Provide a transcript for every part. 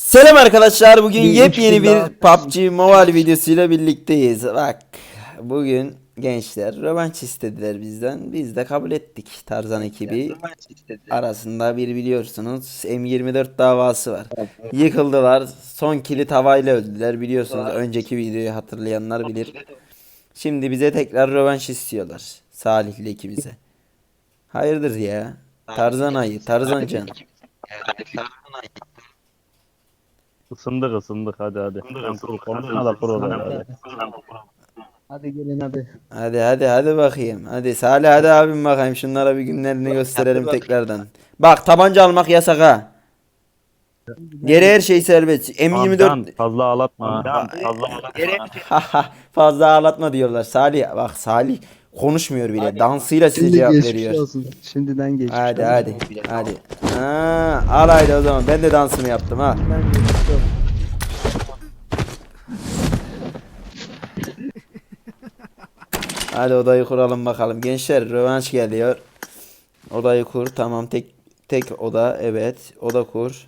Selam arkadaşlar. Bugün Bir yepyeni bir PUBG Mobile videosuyla birlikteyiz. Bak bugün gençler rövanş istediler bizden. Biz de kabul ettik. Tarzan ekibi arasında bir biliyorsunuz M24 davası var. Yıkıldılar. Son kilit havayla öldüler biliyorsunuz. Önceki videoyu hatırlayanlar bilir. Şimdi bize tekrar rövanş istiyorlar. Salihli ikimize. Hayırdır ya? Tarzan ayı, Tarzan can. Isındık ısındık hadi hadi. Konuşma da hadi. Hadi gelin hadi. Hadi hadi hadi bakayım. Hadi Salih hadi abim bakayım. Şunlara bir günlerini gösterelim tekrardan. Bak tabanca almak yasak ha. Geri her şey serbest. Can, M24 fazla ağlatma. ha. Fazla ağlatma. fazla ağlatma diyorlar. Salih bak Salih konuşmuyor bile. Dansıyla size Şimdi cevap geçmiş veriyor. olsun. Şimdiden geçmiş Hadi olsun. hadi hadi. Ha, al haydi o zaman. Ben de dansımı yaptım ha. Şimdiden geçmiş olsun. Hadi odayı kuralım bakalım. Gençler rövanş geliyor. Odayı kur. Tamam tek tek oda. Evet. Oda kur.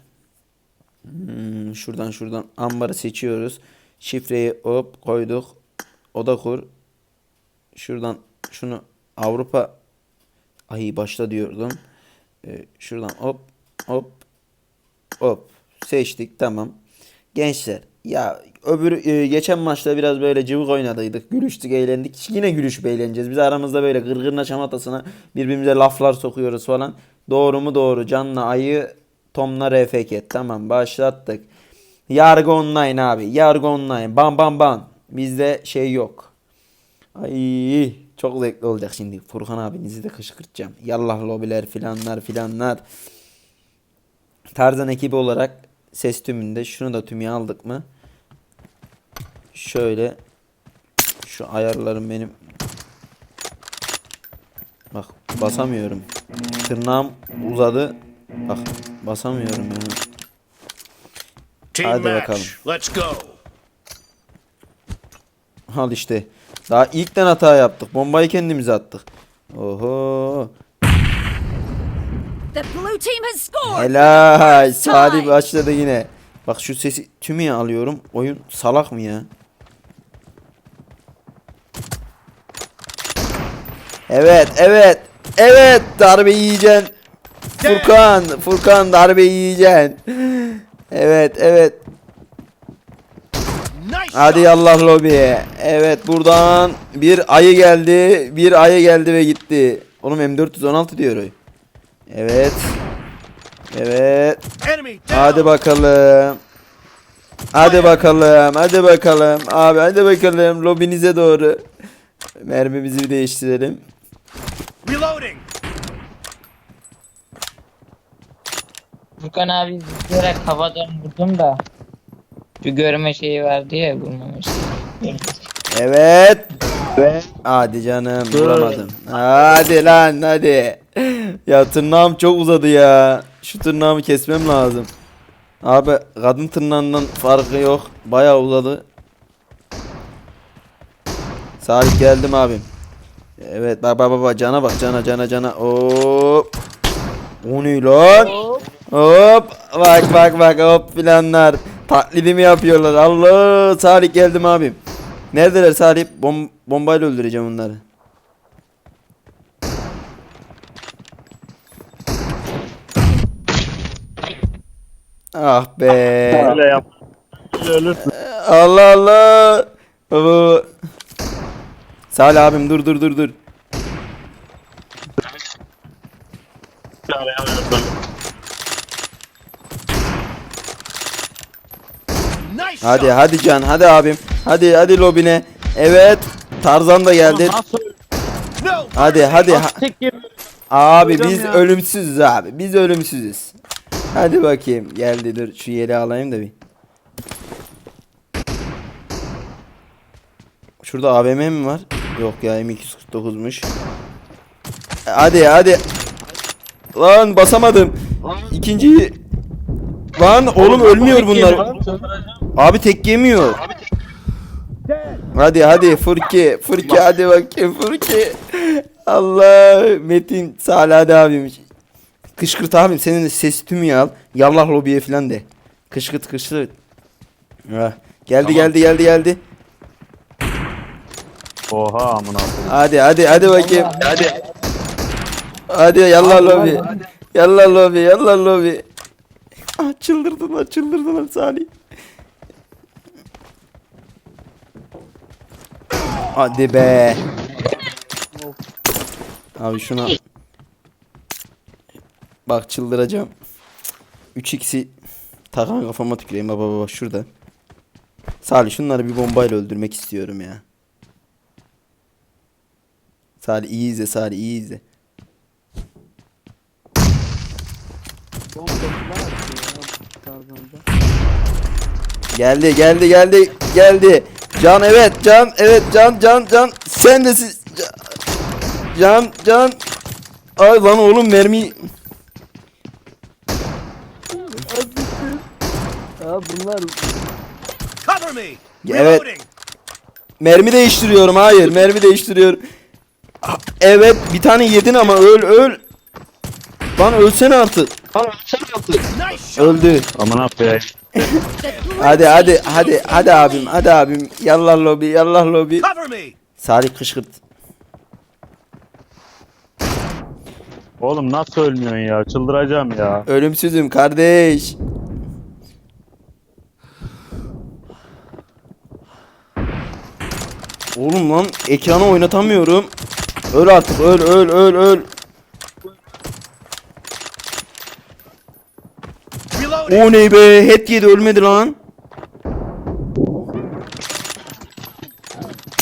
Hmm, şuradan şuradan ambarı seçiyoruz. Şifreyi hop koyduk. Oda kur. Şuradan şunu Avrupa Ay başla diyordum. Ee, şuradan hop hop hop seçtik tamam. Gençler ya öbür e, geçen maçta biraz böyle cıvık oynadıydık. Gülüştük, eğlendik. Yine gülüşüp eğleneceğiz. Biz aramızda böyle gırgırına çamatasına birbirimize laflar sokuyoruz falan. Doğru mu doğru. Canla ayı Tom'la RFK. Tamam başlattık. Yargı online abi. Yargı online. Bam bam bam. Bizde şey yok. Ay çok zevkli olacak şimdi. Furkan abinizi de kışkırtacağım. Yallah lobiler filanlar filanlar. Tarzan ekibi olarak ses tümünde şunu da tümüye aldık mı? Şöyle şu ayarlarım benim Bak basamıyorum. Tırnağım uzadı. Bak basamıyorum yani. Hadi bakalım. Let's go. Al işte. Daha ilkten hata yaptık. Bombayı kendimize attık. Oho. The blue team has scored. Helal. Salih başladı yine. Bak şu sesi tümüye alıyorum. Oyun salak mı ya? Evet, evet. Evet, darbe yiyeceksin. Furkan, Furkan darbe yiyeceksin. Evet, evet. Hadi shot. yallah lobiye. Evet buradan bir ayı geldi. Bir ayı geldi ve gitti. Oğlum M416 diyor. Evet. Evet. Hadi bakalım. Hadi bakalım. Hadi bakalım. Abi hadi bakalım. Lobinize doğru. Mermimizi bir değiştirelim. Reloading. Furkan abi direkt havadan vurdum da şu görme şeyi vardı ya vurmamış. Evet. Hadi canım vuramadım. Hadi lan hadi. Ya tırnağım çok uzadı ya. Şu tırnağımı kesmem lazım. Abi kadın tırnağından farkı yok. Bayağı uzadı. Salih geldim abim. Evet bak bak bak, cana bak cana cana cana. Hop. O ne lan? Hop. Bak bak bak hop filanlar. Taklidimi yapıyorlar. Allah. Salih geldim abim. Neredeler Salih? Bom bombayla öldüreceğim onları. Ah be. Öyle yap. Ölürsün. Allah Allah. Baba. Salih abim dur dur dur dur. Hadi hadi Can hadi abim. Hadi hadi lobine. Evet. Tarzan da geldi. Hadi hadi. ha-. Abi biz ya. ölümsüzüz abi. Biz ölümsüzüz. Hadi bakayım. Geldi dur şu yeri alayım da bir. Şurada AVM mi var? Yok ya M249'muş. Hadi hadi. Lan basamadım. İkinciyi. Lan oğlum ölmüyor bunlar. Abi tek yemiyor. Hadi hadi Furki. Furki hadi bakayım Furki. Allah Metin hadi abim. Kışkırt abim senin de ses tümü al. Yallah lobiye falan de. Kışkırt kışkırt. Ah, Geldi geldi geldi geldi. Oha amına. Hadi hadi hadi bakayım. Hadi. Hadi yallah lobi. Yallah lobi yallah lobi. Ah çıldırdılar çıldırdılar Salih. Hadi be. Abi şuna. Bak çıldıracağım. 3x'i takan kafama tüküreyim baba baba şurada. Salih şunları bir bombayla öldürmek istiyorum ya. Salih iyi izle Salih iyi izle. Geldi geldi geldi geldi. Can evet can evet can can can. Sen de siz can can. Ay lan oğlum mermi. Ya bunlar Cover me. Evet. Mermi değiştiriyorum hayır mermi değiştiriyorum. Evet bir tane yedin ama öl öl. Lan ölsene artık. Nice shot. Öldü. Amına koyayım. Hadi hadi hadi hadi abim hadi abim. Yallah lobi yallah lobi. Salih kışkırt. Oğlum nasıl ölmüyorsun ya? Çıldıracağım ya. Ölümsüzüm kardeş. Oğlum lan ekranı oynatamıyorum. Öl artık öl öl öl öl. Reloading. O ne be head yedi ölmedi lan.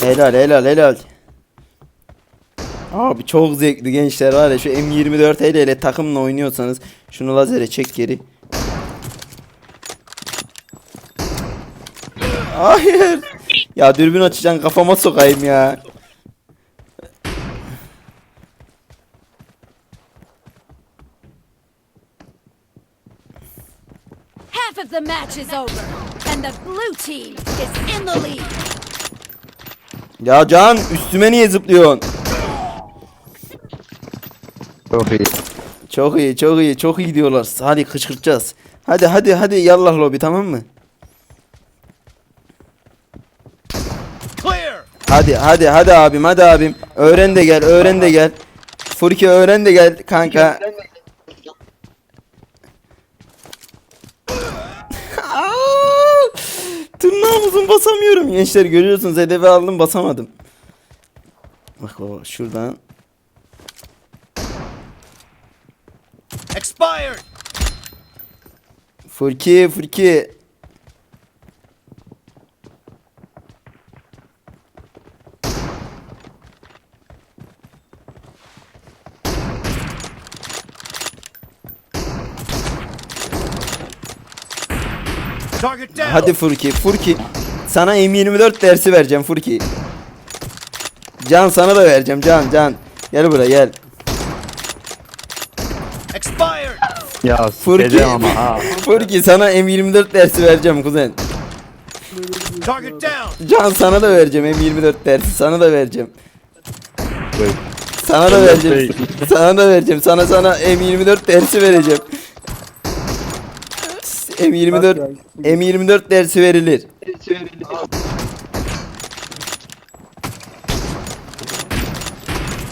Helal helal helal. Abi çok zevkli gençler var ya şu M24 ile ile takımla oynuyorsanız şunu lazere çek geri. Hayır. Ya dürbün açacaksın kafama sokayım ya. The match is over, and the blue team is in the lead. Ya Can üstüme niye zıplıyorsun? çok iyi. Çok iyi, çok iyi, çok iyi diyorlar. Hadi kışkırtacağız. Hadi hadi hadi yallah lobi tamam mı? Clear. Hadi hadi hadi abim hadi abim. Öğren de gel, öğren de gel. Furki öğren de gel kanka. Tırnağımızın basamıyorum. Gençler görüyorsunuz hedefi aldım basamadım. Bak baba şuradan. Expired. Furki Furki. Target down. Hadi Furki Furki. Sana M24 dersi vereceğim Furki. Can sana da vereceğim Can Can. Gel buraya gel. Expired. Ya Furki. ama ha. Furki sana M24 dersi vereceğim kuzen. Target down. Can sana da vereceğim M24 dersi sana da vereceğim. Sana da vereceğim. sana da vereceğim. Sana sana M24 dersi vereceğim. M24 M24 dersi verilir.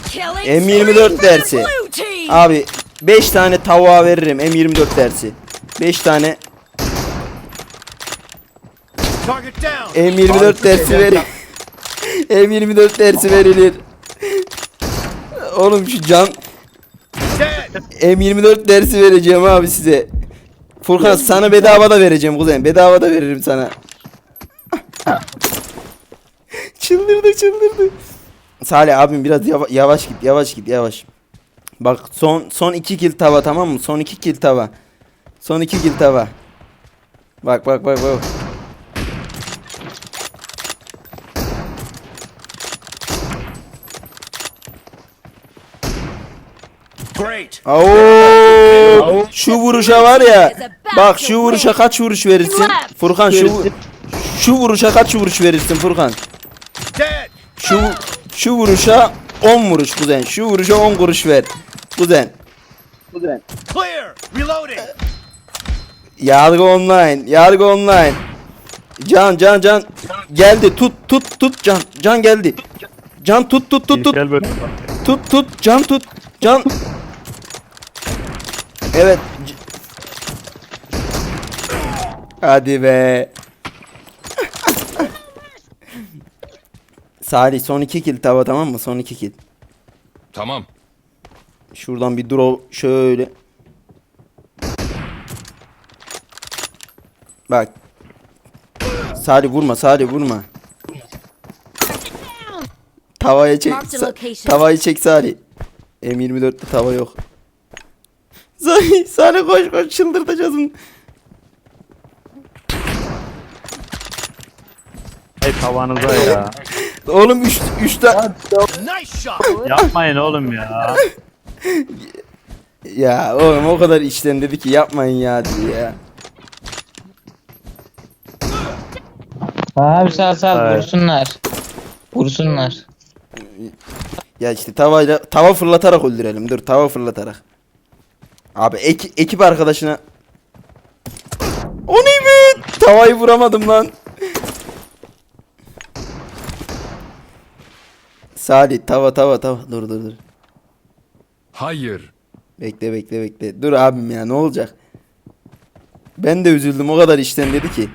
Killing M24 spree for dersi. Abi 5 tane tavuğa veririm M24 dersi. 5 tane Target down. M24 dersi verir. M24 dersi verilir. Oğlum şu can Dead. M24 dersi vereceğim abi size. Furkan sana bedava da vereceğim kuzen. Bedava da veririm sana. çıldırdı çıldırdı. Salih abim biraz yava- yavaş git yavaş git yavaş. Bak son son iki kill tava tamam mı? Son iki kill tava. Son iki kill tava. Bak bak bak bak. Oo, şu vuruşa var ya. Bak şu vuruşa kaç vuruş verirsin? Furkan şu şu vuruşa kaç vuruş verirsin Furkan? Şu şu vuruşa 10 vuruş kuzen. Şu vuruşa 10 kuruş ver. Kuzen. Clear. Reloading. Yargı online. Yargı online. Can can can. Geldi tut tut tut can. Can geldi. Can tut tut tut tut. Tut tut can tut. Can. Evet. Hadi be. Salih son iki kill tava tamam mı? Son iki kill. Tamam. Şuradan bir draw şöyle. Bak. Salih vurma Salih vurma. Tavaya çek. Sa- tavayı çek Salih. M24'te tava yok. Salih koş koş çıldırtacağız onu. Hey tavanıza ya. Oğlum 3 3 tane. Nice shot. Yapmayın oğlum ya. Ya oğlum o kadar işten dedi ki yapmayın ya diye ya. Abi sağ sağ Evet. vursunlar. Vursunlar. Ya işte tavayla tava fırlatarak öldürelim. Dur tava fırlatarak. Abi eki- ekip arkadaşına O ne be? Tavayı vuramadım lan. Salih tava tava tava. Dur dur dur. Hayır. Bekle bekle bekle. Dur abim ya ne olacak? Ben de üzüldüm o kadar işten dedi ki.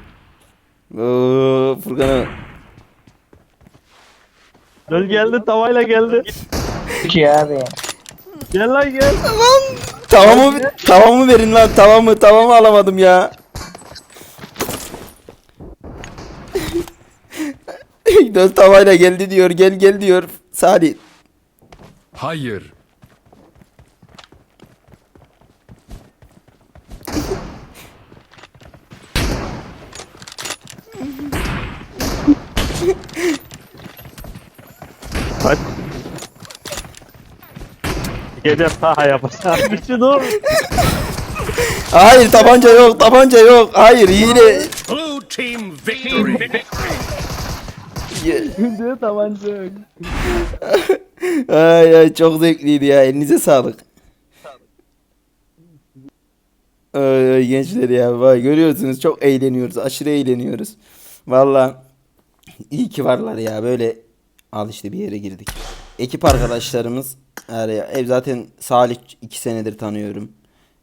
Oo, Furkan'a Gel geldi tavayla geldi. Ki abi. Gel lan gel. Tavamı tavamı verin lan tavamı tavamı alamadım ya. Döl tavayla geldi diyor gel gel diyor Salih. Hayır. Kaç. Gece saha yapacağım. Bir şey dur. Hayır tabanca yok tabanca yok hayır hile. Blue team victory. Şimdi tabanca yok. ay ay çok zevkliydi ya elinize sağlık. Ay, ay gençler ya vay görüyorsunuz çok eğleniyoruz aşırı eğleniyoruz. Valla iyi ki varlar ya böyle al işte bir yere girdik. Ekip arkadaşlarımız yani ev zaten Salih 2 senedir tanıyorum.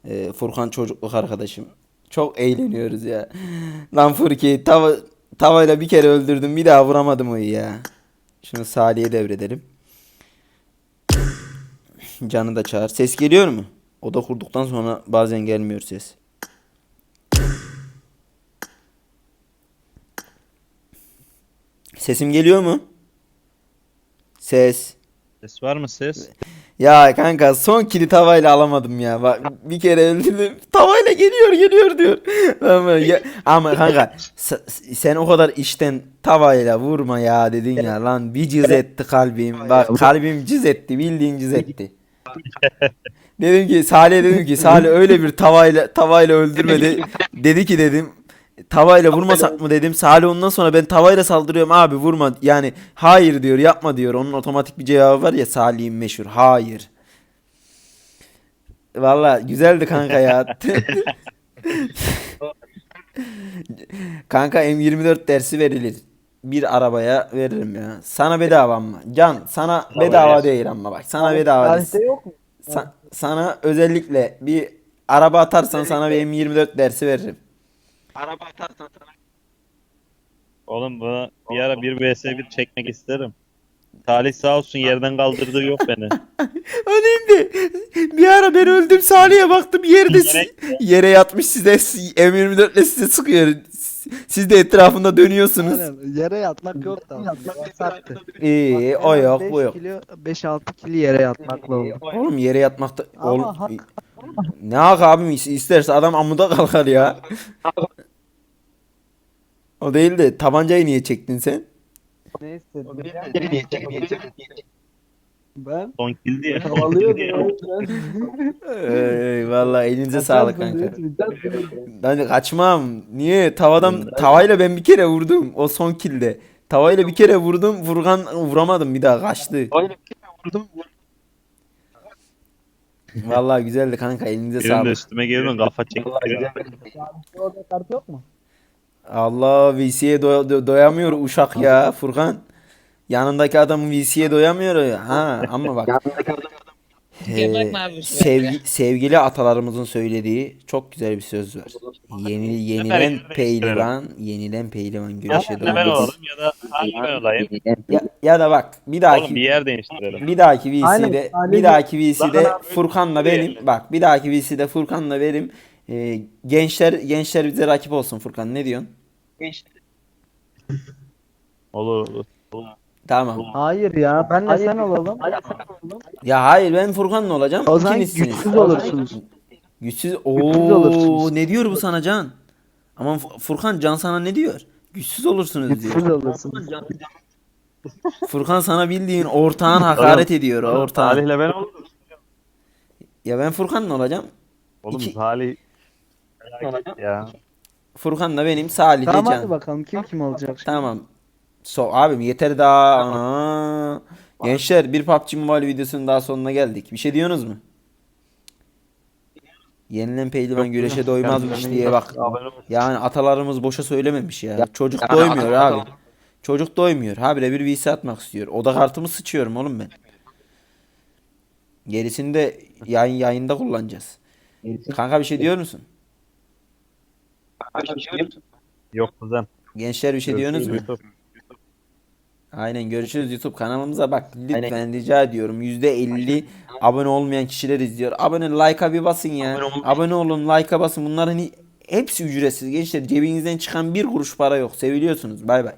Ee, Furkan çocukluk arkadaşım. Çok eğleniyoruz ya. Lan Furki tava, tavayla bir kere öldürdüm bir daha vuramadım o ya. Şunu Salih'e devredelim. Canı da çağır. Ses geliyor mu? Oda kurduktan sonra bazen gelmiyor ses. Sesim geliyor mu? Ses. Ses var mı ses? Ya kanka son kili tavayla alamadım ya. Bak bir kere öldürdüm. Tavayla geliyor geliyor diyor. ama, ya, ama kanka sen o kadar işten tavayla vurma ya dedin ya lan bir cız etti kalbim. Bak kalbim cız etti bildiğin cız etti. dedim ki Salih dedim ki Salih öyle bir tavayla tavayla öldürme de- dedi ki dedim tavayla vurmasak mı dedim. Salih ondan sonra ben tavayla saldırıyorum abi vurma. Yani hayır diyor yapma diyor. Onun otomatik bir cevabı var ya Salih'in meşhur. Hayır. Valla güzeldi kanka ya. kanka M24 dersi verilir. Bir arabaya veririm ya. Sana bedava ama. Can sana bedava değil ama bak. Sana bedava değil. Tarihte yok mu? Sa- sana özellikle bir araba atarsan sana bir M24 dersi veririm. Oğlum bana bir ara 1 vs 1 çekmek isterim. Talih sağ olsun yerden kaldırdığı yok beni. Önemli. Bir ara ben öldüm Salih'e baktım yerde si- yere yatmış size M24 ile size sıkıyor. Siz de etrafında dönüyorsunuz. Aynen. Yere yatmak yok da. İyi o yok bu yok. 5-6 kilo yere yatmakla oldu. Oğlum yere yatmakta Ama oğlum, hak- ne hak abim is- isterse adam amuda kalkar ya. O değil de tabancayı niye çektin sen? Neyse. Ben Son kill diye. havalıyordum. Vallahi elinize sağlık kanka. Ben kaçmam. Niye? Tavadan tavayla ben bir kere vurdum o son kilde. Tavayla bir kere vurdum. Vurgan vuramadım bir daha kaçtı. Vallahi güzeldi kanka elinize Benim de sağlık. üstüme girdin kafa çekti. Orada kart yok mu? Allah VC'ye doy- do- doyamıyor uşak ya Furkan. Yanındaki adam VC'ye doyamıyor ya. Ha ama bak. Ee, bakma abi, şuraya. sevgi, sevgili atalarımızın söylediği çok güzel bir söz var. Yeni, yenilen yeni pehlivan, yenilen pehlivan güreşe Ya ben doymaz. olalım ya da hangi ben olayım? Ya, ya da bak bir Oğlum dahaki bir yer değiştirelim. bir dahaki VC'de Aynen, bir aynen. dahaki VC'de abi, Furkan'la benim bak bir dahaki VC'de Furkan'la benim e, gençler gençler bize rakip olsun Furkan ne diyorsun? Olur olur. Tamam. Hayır ya benle sen olalım. Ya hayır ben Furkan'la olacağım. O zaman ikinizsiniz. güçsüz olursunuz. Güçsüz. Güçsüz Oo olursunuz. ne diyor bu sana Can? Aman Furkan Can sana ne diyor? Güçsüz olursunuz Güçsüz diyor. olursunuz. Furkan sana bildiğin ortağın hakaret ediyor ortağın. Salih'le ben olurum. Ya ben Furkan'la olacağım. Oğlum İki- Salih. Ya. Furkan'la benim Salih de Tamam Can. hadi bakalım kim kim olacak şimdi. Tamam. So abim yeter daha. Ana. Gençler bir PUBG Mobile videosunun daha sonuna geldik. Bir şey diyorsunuz mu? Yenilen pehlivan güreşe doymazmış diye bak. Yani atalarımız boşa söylememiş ya. Çocuk doymuyor abi. Çocuk doymuyor. Habire bir VC atmak istiyor. Oda kartımı sıçıyorum oğlum ben. Gerisini de yayın yayında kullanacağız. Kanka bir şey diyor musun? Yok kuzen. Gençler bir şey diyorsunuz mu? YouTube. Aynen görüşürüz YouTube kanalımıza bak lütfen rica ediyorum %50 abone olmayan kişiler izliyor. Abone like'a bir basın ya. Abone olun like'a basın bunların hepsi ücretsiz gençler cebinizden çıkan bir kuruş para yok seviliyorsunuz bay bay.